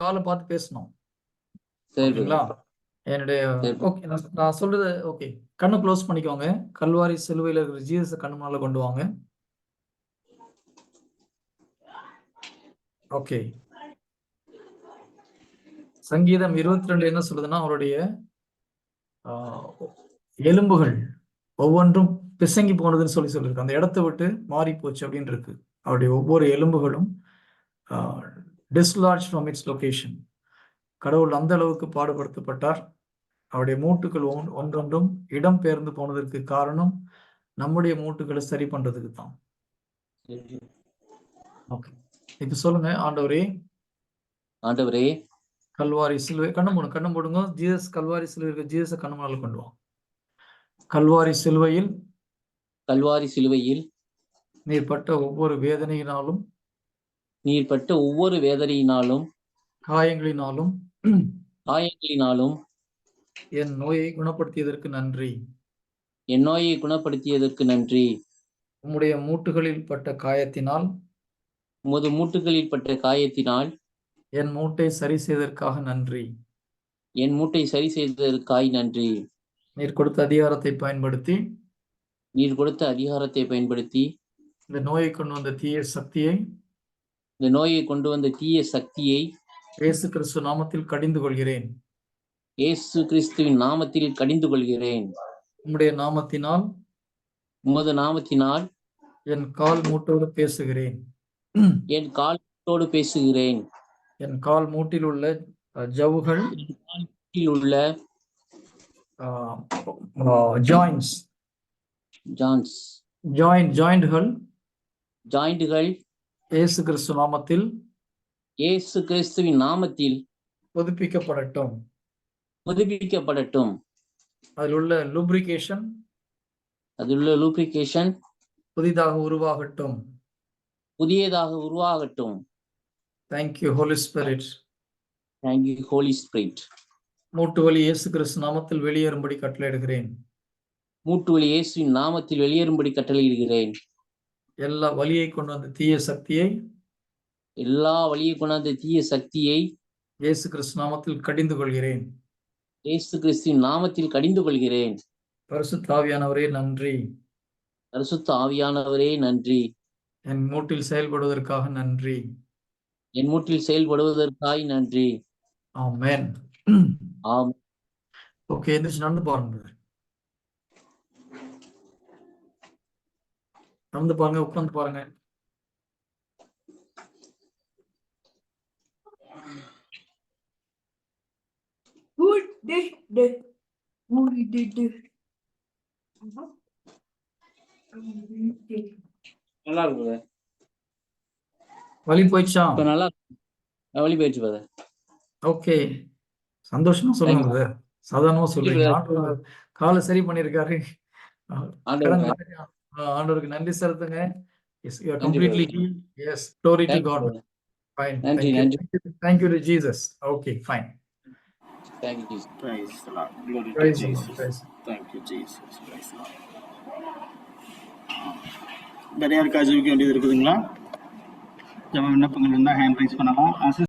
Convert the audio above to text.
காலை பார்த்து பேசணும். ஓகேங்களா. என்னுடைய. ஓகே நான் சொல்றது ஓகே. கண்ணு க்ளோஸ் பண்ணிக்கோங்க. கல்வாரி சிலுவையில் இருக்கிற ஜீசஸை கண்ணு முன்னால கொண்டு வாங்க. ஓகே. சங்கீதம் இருபத்தி ரெண்டு என்ன சொல்லுதுன்னா அவருடைய ஆஹ், எலும்புகள் ஒவ்வொன்றும் பிசங்கி போனதுன்னு சொல்லி சொல்லியிருக்கு. அந்த இடத்த விட்டு மாறி போச்சு அப்படின்னு இருக்கு. அவருடைய ஒவ்வொரு எலும்புகளும் டிஸ்லார்ஜ் ஃப்ரம் இட்ஸ் லொகேஷன் கடவுள் அந்த அளவுக்கு பாடுபடுத்தப்பட்டார். அவருடைய மூட்டுகள் ஒன்- ஒன்றொன்றும் இடம் பெயர்ந்து போனதற்கு காரணம் நம்முடைய மூட்டுகளை சரி பண்றதுக்கு தான். ஓகே இப்ப சொல்லுங்க ஆண்டவரே. ஆண்டவரே. கல்வாரி சிலுவை கண்ணு மூடுங்க கண்ணு மூடுங்க. ஜீசஸ் கல்வாரி சிலுவை ஜீசஸை கண்ணு முன்னால கொண்டு வாங்க கல்வாரி சிலுவையில் கல்வாரி சிலுவையில் நீர் பட்ட ஒவ்வொரு வேதனையினாலும் நீர் பட்ட ஒவ்வொரு வேதனையினாலும் காயங்களினாலும் காயங்களினாலும் என் நோயை குணப்படுத்தியதற்கு நன்றி. என் நோயை குணப்படுத்தியதற்கு நன்றி. உம்முடைய மூட்டுகளில் பட்ட காயத்தினால் உமது மூட்டுகளில் பட்ட காயத்தினால் என் மூட்டை சரி செய்ததற்காக நன்றி. என் மூட்டை சரி செய்ததற்காய் நன்றி. நீர் கொடுத்த அதிகாரத்தை பயன்படுத்தி நீர் கொடுத்த அதிகாரத்தை பயன்படுத்தி இந்த நோயை கொண்டு வந்த தீய சக்தியை இந்த நோயை கொண்டு வந்த தீய சக்தியை இயேசு கிறிஸ்து நாமத்தில் கடிந்து கொள்கிறேன் இயேசு கிறிஸ்துவின் நாமத்தில் கடிந்து கொள்கிறேன் உம்முடைய நாமத்தினால் உமது நாமத்தினால் என் கால் மூட்டோடு பேசுகிறேன். என் காலத்தோடு பேசுகிறேன். என் கால் மூட்டில் உள்ள காலத்தில் உள்ள ஜாயின்ஸ் ஜான்ஸ் ஜாயிண்ட் ஜாயிண்ட்கள் ஜாயிண்டுகள் இயேசு கிறிஸ்து நாமத்தில் இயேசு கிறிஸ்துவின் நாமத்தில் புதுப்பிக்கப்படட்டும். புதுப்பிக்கப்படட்டும். அதில் உள்ள லூப்ரிகேஷன் அதிலுள்ள லூப்ரிகேஷன் புதிதாக உருவாகட்டும். புதியதாக உருவாகட்டும். Thank you Holy Spirit thank you Holy Spirit மூட்டு வலி இயேசு கிறிஸ்து நாமத்தில் வெளியேறும்படி கட்டளையிடுகிறேன். மூட்டு வலி இயேசுவின் நாமத்தில் வெளியேறும்படி கட்டளையிடுகிறேன். எல்லா வலியை கொண்டு வந்த தீய சக்தியை எல்லா வழியை கொண்டாந்த தீய சக்தியை இயேசு கிறிஸ்து நாமத்தில் கடிந்து கொள்கிறேன். இயேசு கிறிஸ்துவின் நாமத்தில் கடிந்து கொள்கிறேன். பரிசுத்தாவியானவரே நன்றி. பரிசுத்த ஆவியானவரே நன்றி. என் மூட்டில் செயல்படுவதற்காக நன்றி. என் மூட்டில் செயல்படுவதற்காய் நன்றி. ஆமென். ஆம் ஓகே எந்திரிச்சு நடந்து பாருங்க. நடந்து பாருங்க உட்கார்ந்து பாருங்க. This? நல்லா இருக்கு வலி போயிடுச்சா? இப்ப நல்லா வழி போயிடுச்சு brother. ஓகே. சந்தோஷமா சொல்லுங்க. சாதாரணமா சொல்லுங்க காலை சரி பண்ணிருக்காரு ஆண்டவருக்கு நன்றி செலுத்துங்க yes you are completely. Heal yes glory to Thank you, God. Fine நன்றி, தேங்க் நன்றி. You thank you to Jesus okay fine Thank you, Jesus. Praise the Lord. Glory to praise Jesus. Praise Thank you, Jesus. Praise the Lord. வேற யாருக்கா ஜெபிக்க வேண்டியது இருக்குதுங்களா ஜெப விண்ணப்பங்கள் இருந்தால் ஹேண்ட் ரைஸ் பண்ணலாம்